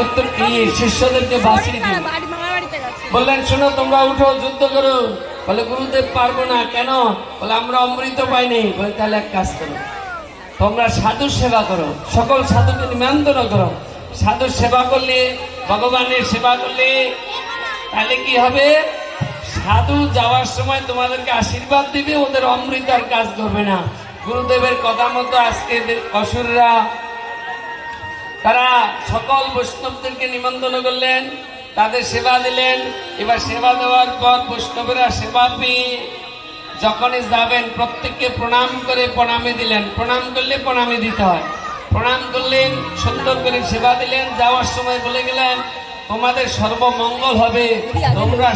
পুত্র শিষ্যদেরকে বাঁচিয়ে দিন গেছে বললেন শোনো তোমরা উঠো যুদ্ধ করো। বলে গুরুদেব পারব না। কেন? বলে আমরা অমৃত পাইনি। বলে তাহলে এক কাজ করো। তোমরা সাধু সেবা করো। সকল সাধুকে নিমন্ত্রণ করো। সাধু সেবা করলে ভগবানের সেবা করলে তাহলে কি হবে? সাধু যাওয়ার সময় তোমাদেরকে আশীর্বাদ দিবে ওদের অমৃত আর কাজ করবে না। গুরুদেবের কথা মতো আজকে অসুররা তারা সকল বৈষ্ণবদেরকে নিমন্ত্রণ করলেন, তাদের সেবা দিলেন। এবার সেবা দেওয়ার পর বৈষ্ণবেরা সেবা পেয়ে যখনই যাবেন, প্রত্যেককে প্রণাম করে প্রণামে দিলেন। প্রণাম করলে প্রণামে দিতে হয়। প্রণাম করলেন, সুন্দর করে সেবা দিলেন, যাওয়ার সময় বলে গেলেন তোমাদের সর্বমঙ্গল হবে তোমরা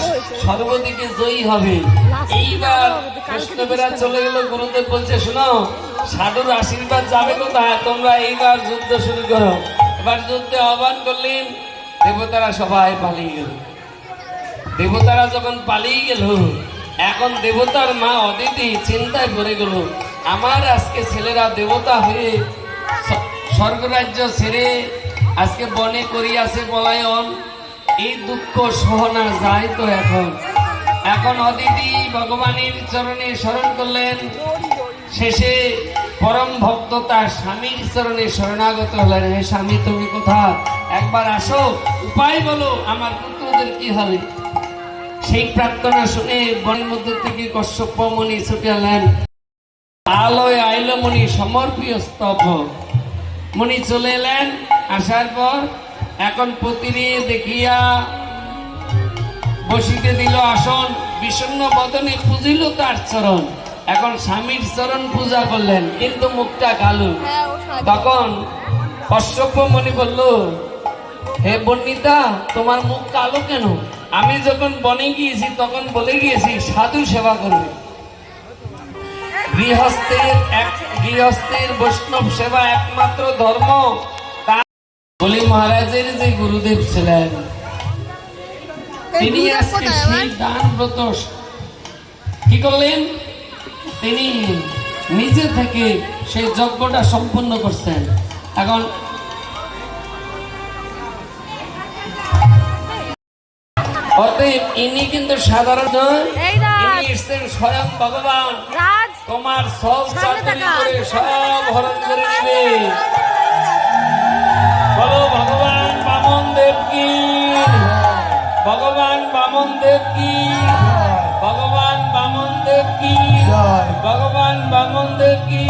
সর্বদিকে জয়ী হবে। এইবার বৈষ্ণবেরা চলে গেল গুরুদেব বলছে শোনো সাধুর আশীর্বাদ যাবে কোথায়? তোমরা এইবার যুদ্ধ শুরু করো। এবার যুদ্ধে আহ্বান করলেন দেবতারা সবাই পালিয়ে গেল। দেবতারা যখন পালিয়ে গেল এখন দেবতার মা অদিতি চিন্তায় পড়ে গেল আমার আজকে ছেলেরা দেবতা হয়ে স্বর্গরাজ্য ছেড়ে আজকে বনে করিয়াছে পলায়ন, এই দুঃখ সহনা যায় তো এখন। এখন অদিতি ভগবানের চরণে স্মরণ করলেন। শেষে পরম ভক্ত তার স্বামীর চরণে শরণাগত হলেন। হে স্বামী, তুমি কোথায়? একবার আসো, উপায় বলো, আমার পুত্রদের কি হবে? সেই প্রার্থনা শুনে বনের মধ্যে থেকে কশ্যপ মণি ছুটে এলেন। আলোয় আইল মণি সমর্পীয় স্তব। মণি চলে এলেন। আসার পর এখন পতিরে দেখিয়া বসিতে দিল আসন। বিষণ্ণ বদনে পুজিল তার চরণ। এখন স্বামীর চরণ পূজা করলেন কিন্তু মুখটা কালো। হ্যাঁ তখন কশ্যপ মণি বলল হে বর্ণিতা তোমার মুখ কালো কেন? আমি যখন বনে গিয়েছি তখন বলে গিয়েছি সাধু সেবা করবে। গৃহস্থের এক গৃহস্থের বৈষ্ণব সেবা একমাত্র ধর্ম। বলি মহারাজের যে গুরুদেব ছিলেন তিনি আজকে সেই দান ব্রত কি করলেন? তিনি নিজে থেকে সেই যজ্ঞটা সম্পন্ন করছেন। এখন অতএব ইনি কিন্তু সাধারণ নয় ইনি এসছেন স্বয়ং ভগবান। তোমার সব চাকরি করে সব হরণ করে নেবে। ভগবান বামন দেব কি? ভগবান বামন দেব কি? ভগবান বামন দেব কি?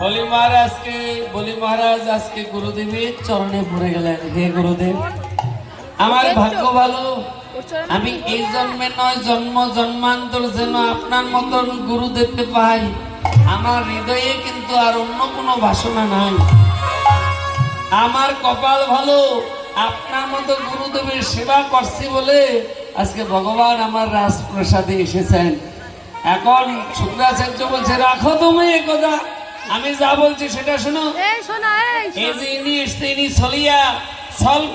বলি মহারাজকে বলি মহারাজ আজকে গুরুদেবের চরণে পড়ে গেলেন। হে গুরুদেব আমার ভাগ্য ভালো। আমি এই জন্মে নয় জন্ম জন্মান্তর যেন আপনার মতন গুরু দেখতে পাই। আমার হৃদয়ে কিন্তু আর অন্য কোনো বাসনা নাই। আমার কপাল ভালো। আপনার মতো গুরুদেবের সেবা করছি বলে আজকে ভগবান আমার রাজপ্রসাদে এসেছেন। এখন শুক্রাচার্য বলছে রাখো তুমি এ কথা। আমি যা বলছি সেটা শুনো। এই শোনা এই এই যে ইনি এসছে ইনি ছলিয়া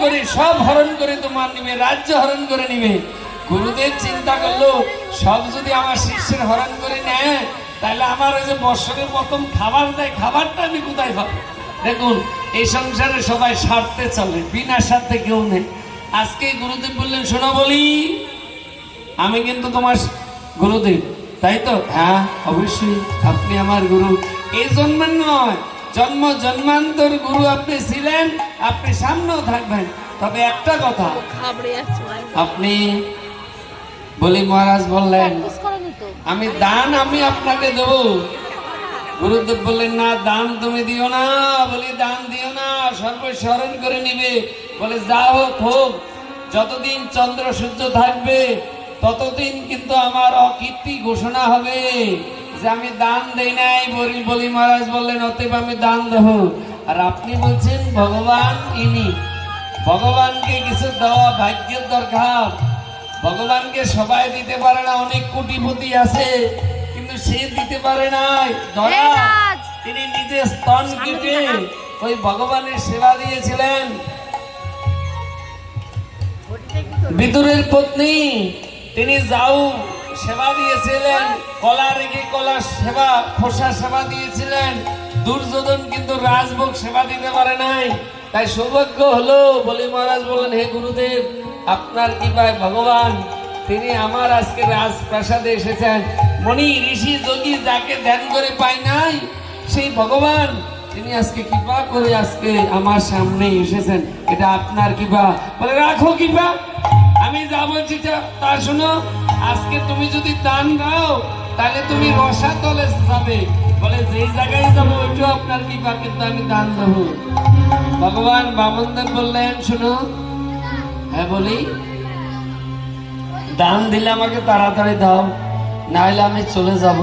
করে সব হরণ করে তোমার নিবে রাজ্য হরণ করে নিবে গুরুদেব চিন্তা করল সব যদি আমার শিষ্যের হরণ করে নেয় তাহলে আমার ওই যে বৎসরের প্রথম খাবার দেয় খাবারটা আমি কোথায় পাবো? দেখুন এই সংসারে সবাই স্বার্থে চলে বিনা স্বার্থে কেউ নেই। আজকে গুরুদেব বললেন শোনো বলি আমি কিন্তু তোমার গুরুদেব তাই তো? হ্যাঁ অবশ্যই আপনি আমার গুরু। এই জন্মের নয় জন্ম জন্মান্তর গুরু আপনি ছিলেন আপনি সামনেও থাকবেন। তবে একটা কথা আপনি বলি মহারাজ বললেন আমি দান আমি আপনাকে দেব। গুরুদেব বললেন, না, দান তুমি দিও না। বলি, দান দিও না সর্বস্মরণ করে নিবে। বলে, যা হোক হোক, যতদিন চন্দ্র সূর্য থাকবে, ততদিন কিন্তু আমার অকীর্তি ঘোষণা হবে যে আমি দান দেই নাই। বলি বলি মহারাজ বললেন, অতএব আমি দান দেব। আর আপনি বলছেন, ভগবান ইনি। ভগবানকে কিছু দেওয়া ভাগ্যের দরকার। ভগবানকে সবাই দিতে পারে না, অনেক কোটিপতি আছে। সে দিতে পারে নাই। দয়া তিনি নিজে স্তন কেটে ওই ভগবানের সেবা দিয়েছিলেন। বিদুরের পত্নী তিনি যাও সেবা দিয়েছিলেন। কলা রেখে কলা সেবা খোসা সেবা দিয়েছিলেন। দুর্যোধন কিন্তু রাজভোগ সেবা দিতে পারে নাই। তাই সৌভাগ্য হলো বলি মহারাজ বলেন হে গুরুদেব আপনার কি পায় ভগবান তিনি আমার আজকে রাজপ্রাসাদে এসেছেন। মনি ঋষি, যোগী যাকে ধ্যান করে পাই নাই, সেই ভগবান, তিনি আজকে কৃপা করে আজকে আমার সামনে এসেছেন। এটা আপনার কৃপা। বলে, রাখো কৃপা। আমি যা বলছি তা- শোনো। আজকে তুমি যদি দান দাও, তাহলে তুমি রসা তলে যাবে। বলে যেই জায়গায় যাব, ওইটাও আপনার কৃপা, কিন্তু আমি দান দেবো। ভগবান বামনদেব বললেন, শুনো। হ্যাঁ বলি। দান দিলে আমাকে তাড়াতাড়ি দাও না হলে আমি চলে যাব।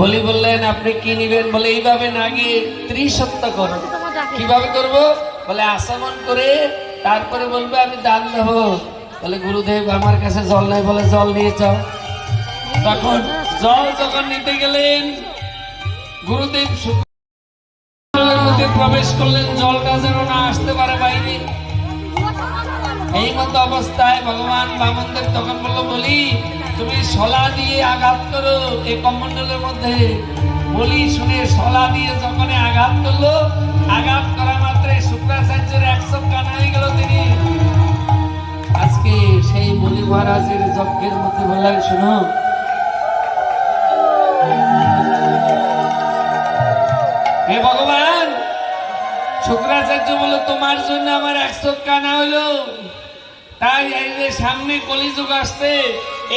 বলি বললেন, আপনি কি নিবেন? বলে, এইভাবে না গিয়ে ত্রিসত্য করো। কীভাবে করব? বলে, আসামন করে, তারপরে বলবে, আমি দান দেব। বলে, গুরুদেব, আমার কাছে জল নাই। বলে, জল নিয়ে যাও। তখন জল যখন নিতে গেলেন, গুরুদেব প্রবেশ করলেন। জলটা যেন না আসতে পারে বাইরে এই মতো অবস্থায় ভগবান বামনদেব তখন বলল, বলি, তুমি শলা দিয়ে আঘাত করো। এই কমন্ডলের মধ্যে বলি শুনে শলা দিয়ে যখন আঘাত করল, আঘাত করা মাত্রে শুক্রাচার্যের একশো কানা হয়ে গেল তিনি। আজকে সেই বলি মহারাজের যজ্ঞের মধ্যে বললেন, শুনো, হে ভগবান, শুক্রাচার্য বলল, তোমার জন্য আমার একশো কানা হলো তাই এই যে সামনে কলিযুগ আসছে,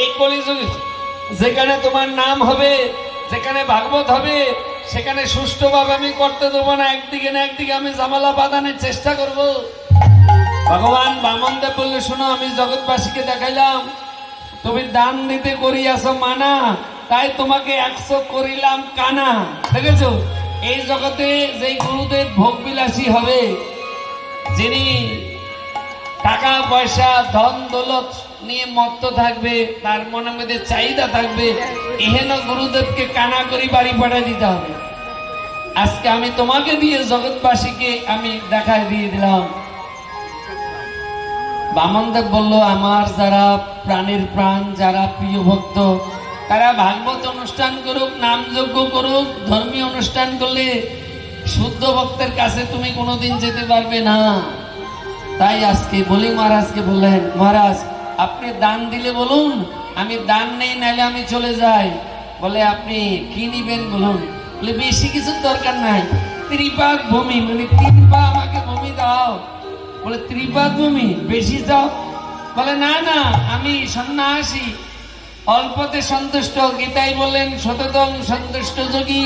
এই কলিযুগ যেখানে তোমার নাম হবে, যেখানে ভাগবত হবে, সেখানে সুষ্ঠুভাবে আমি করতে দেবো না, একদিকে না একদিকে আমি জামালা বাঁধানোর চেষ্টা করব। ভগবান বামনদেব বললে, শোনো, আমি জগৎবাসীকে দেখাইলাম, তুমি দান দিতে করিয়াছ মানা, তাই তোমাকে একশো করিলাম কানা। দেখেছ? এই জগতে যেই গুরুদেব ভোগবিলাসী হবে, যিনি টাকা পয়সা ধন দৌলত নিয়ে মত্ত থাকবে, তার মনের মধ্যে চাহিদা থাকবে, এহেন গুরুদেবকে কানা করি বাড়ি পাঠিয়ে দিতে হবে। আজকে আমি তোমাকে দিয়ে জগৎবাসীকে আমি দেখায় দিয়ে দিলাম। বামনদেব বলল, আমার যারা প্রাণের প্রাণ, যারা প্রিয় ভক্ত, তারা ভাগবত অনুষ্ঠান করুক নামযজ্ঞ করুক, ধর্মীয় অনুষ্ঠান করলে শুদ্ধ ভক্তের কাছে তুমি কোনোদিন যেতে পারবে না। তাই আজকে বলি, মহারাজকে বললেন, মহারাজ, আপনি দান দিলে বলুন, আমি দান নেই নাইলে আমি চলে যাই। বলে, আপনি কি নিবেন বলুন? বলে, বেশি কিছু দরকার নাই। ত্রিপাদ ভূমি মানে তিন পা আমাকে ভূমি দাও। বলে ত্রিপাদ ভূমি, বেশি চাও বলে, না না, আমি সন্ন্যাসী। অল্পতে সন্তুষ্ট গীতাই বললেন সততং সন্তুষ্ট যোগী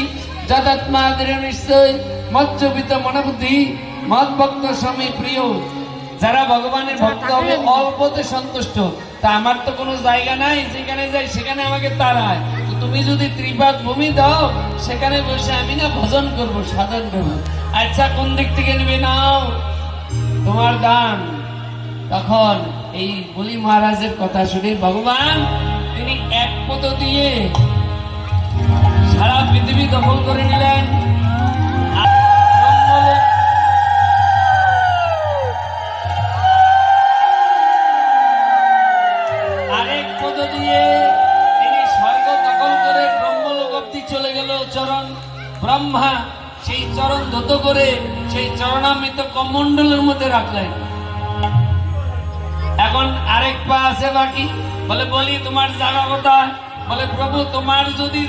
যদাত্মা নিশ্চয় মজ্জবিত মনোবুদ্ধি মদ ভক্ত স্বামী প্রিয়। যারা ভগবানের ভক্ত হবে অল্পতে সন্তুষ্ট। তা আমার তো কোনো জায়গা নাই যেখানে যাই সেখানে আমাকে তাড়ায়। তো তুমি যদি ত্রিপাদ ভূমি দাও সেখানে বসে আমি না ভজন করব সাধন করব। আচ্ছা কোন দিক থেকে নেবে নাও? তোমার দান। তখন এই বলি মহারাজের কথা শুনে ভগবান তিনি এক পদ দিয়ে সারা পৃথিবী দখল করে নিলেন। কমণ্ডলের মধ্যে রাখলেন। এখন আরেক পা আছে বাকি। বলে, বলি, তোমার জায়গা কোথায় বলে, প্রভু, তোমার যদি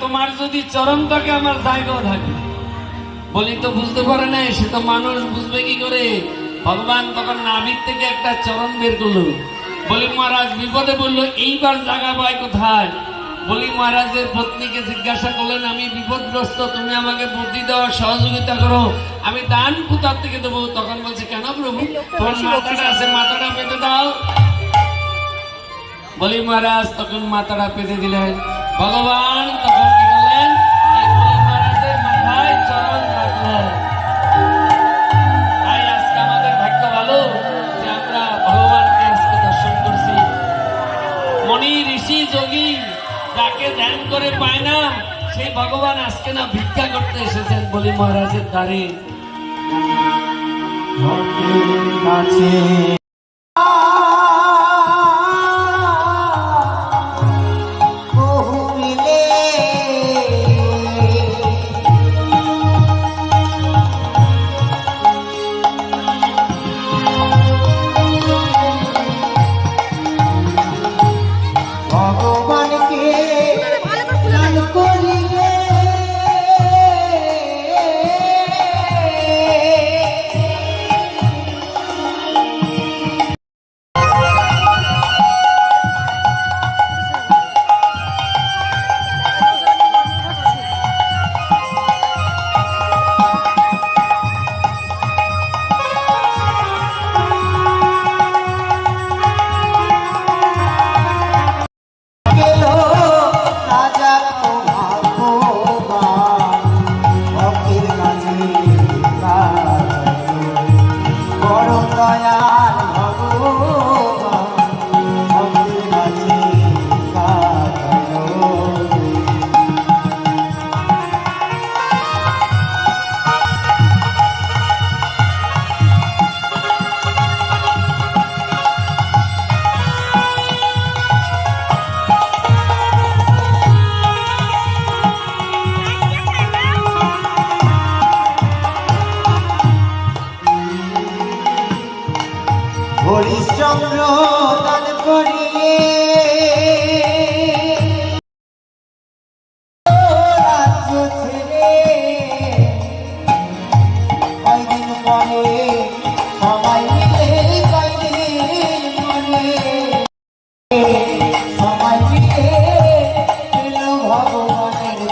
তোমার যদি চরণ থাকে, আমার জায়গাও থাকে বলি, তো বুঝতে পারে না সে তো মানুষ, বুঝবে কি করে? ভগবান তখন নাভির থেকে একটা চরণ বের করল। বলি, মহারাজ, বিপদে বলল এইবার জায়গা পায় কোথায়? বলি মহারাজের পত্নীকে জিজ্ঞাসা করলেন আমি বিপদগ্রস্ত তুমি আমাকে বুদ্ধি দেওয়ার সহযোগিতা করো। আমি দান কোথার থেকে দেবো। তখন বলছে কেন প্রভু? তোমার মাথাটা আছে মাথাটা পেতে দাও। বলি মহারাজ তখন মাথাটা পেতে দিলেন। ভগবান তখন না ভিক্ষা করতে এসেছেন বলি মহারাজের দ্বারে দয়া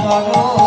Oh,